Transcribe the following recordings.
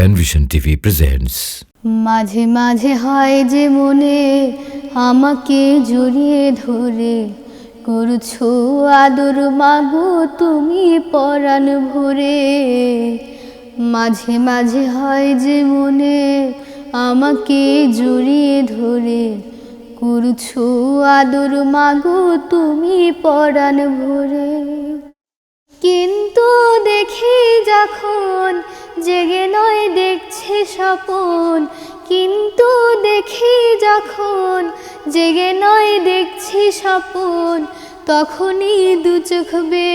Panvision TV presents মাঝে মাঝে হয় যে মনে আমাকে জড়িয়ে ধরে। করছ আদর মাগো তুমি পরাণ ভরে। মাঝে মাঝে হয় যে মনে আমাকে জড়িয়ে ধরে। করছ আদর মাগো তুমি পরাণ ভরে। কিন্তু দেখি যখন জেগে নয় দেখছে স্বপন। কিন্তু দেখি যখন জেগে নয় দেখছি স্বপন, তখনই দু চোখ বে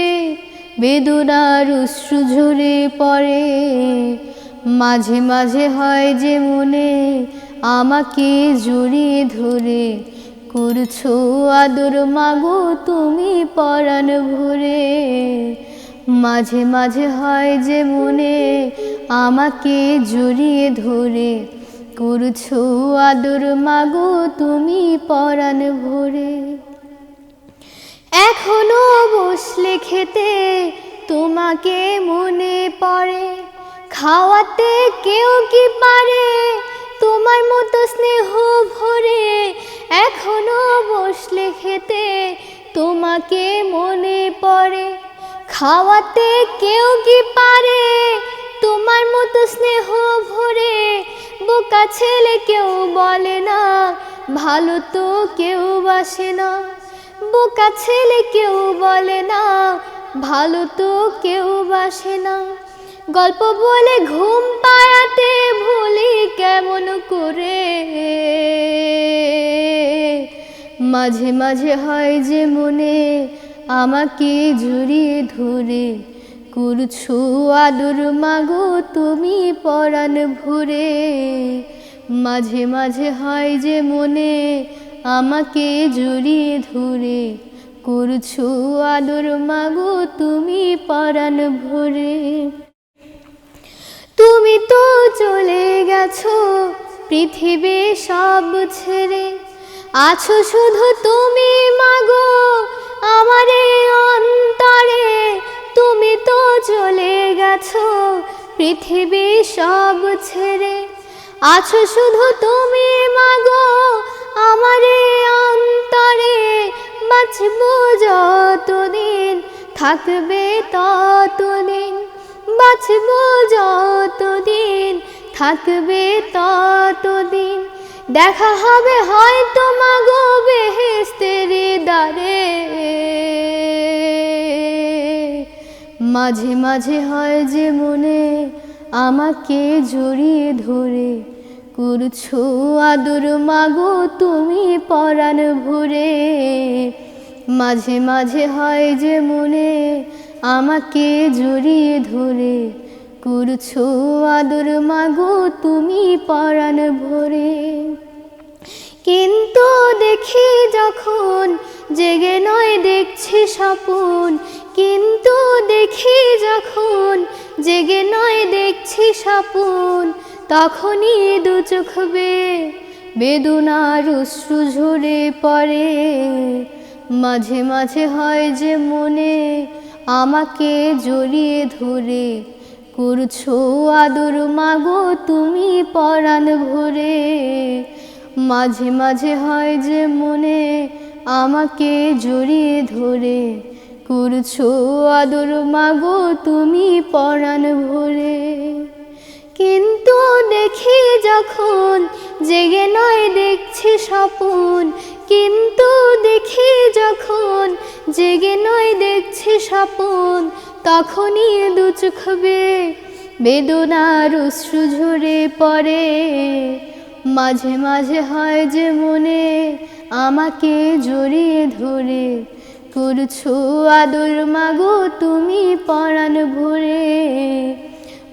বেদনার অশ্রু ঝরে পড়ে। মাঝে মাঝে হয় যে মনে আমাকে জড়িয়ে ধরে, করছ আদর মাগো তুমি পরাণ ভরে। মাঝে মাঝে হয় যে মনে আমাকে জড়িয়ে ধরে করছ আদর মাগো তুমি পরাণ ভরে। এখনও বসলে খেতে তোমাকে মনে পড়ে, খাওয়াতে কেউ কি পারে তোমার মতো স্নেহ ভরে। এখনও বসলে খেতে তোমাকে মনে পড়ে, খাওয়াতে কেউ কি পারে তোমার মতো স্নেহ ভরে বোকা ছেলে কেউ বলে না, ভালো তো কেউ বাসে না। বোকা ছেলে কেউ বলে না, ভালো তো কেউ বাসে না। গল্প বলে ঘুম পাড়াতে ভুলি কেমন করে? মাঝে মাঝে হয় যে মনে আমাকে জড়িয়ে ধরে করছ? আদর মাগো তুমি পরাণ ভরে। মাঝে মাঝে হয় যে মনে আমাকে জড়িয়ে ধরে। করছ আদর মাগো তুমি পরাণ ভরে। তুমি তো চলে গেছো পৃথিবী সব ছেড়ে। আছো শুধু তুমি মাগো আমারে অন্তরে। তুমি তো চলে গেছো পৃথিবী সব ছেড়ে। আছো শুধু তুমি, মাগো, আমারে অন্তরে। বাঁচবো যতদিন, থাকবে ততদিন। বাঁচবো যতদিন, থাকবে ততদিন। দেখা হবে হয়তো, মাগো, বেহেস্তের দ্বারে। মাঝে মাঝে হয় যে মনে আমাকে জড়িয়ে ধরে। করছ আদর মাগো তুমি পরাণ ভরে। মাঝে মাঝে হয় যে মনে আমাকে জড়িয়ে ধরে। করছ আদর মাগো তুমি পরাণ ভরে। কিন্তু দেখি যখন জেগে নয় দেখছি স্বপন কিন্তু দেখি যখন জেগে নয় দেখছি স্বপন, তখনই দু চোখ বে বেদনার অশ্রু ঝরে পড়ে। মাঝে মাঝে হয় যে মনে আমাকে জড়িয়ে ধরে, করছ আদর মাগো তুমি পরাণ ভরে। মাঝে মাঝে হয় যে মনে আমাকে জড়িয়ে ধরে। করছ আদর মাগো তুমি পরাণ ভরে। কিন্তু দেখি যখন জেগে নয় দেখছি স্বপন, কিন্তু দেখি যখন জেগে নয় দেখছি স্বপন, তখনই দু চোখ বেদনার অশ্রু ঝরে পড়ে। মাঝে মাঝে হয় যে মনে আমাকে জড়িয়ে ধরে। করছ আদর মাগো তুমি পরাণ ভরে।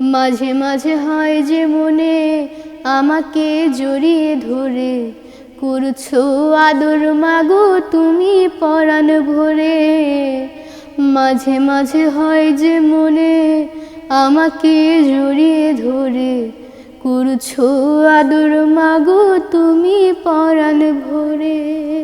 মাঝে মাঝে হয় যে মনে আমাকে জড়িয়ে ধরে। করছ আদর মাগো তুমি পরাণ ভরে। মাঝে মাঝে হয় যে মনে আমাকে জড়িয়ে ধরে। করছ আদর মাগো তুমি পরাণ ভরে।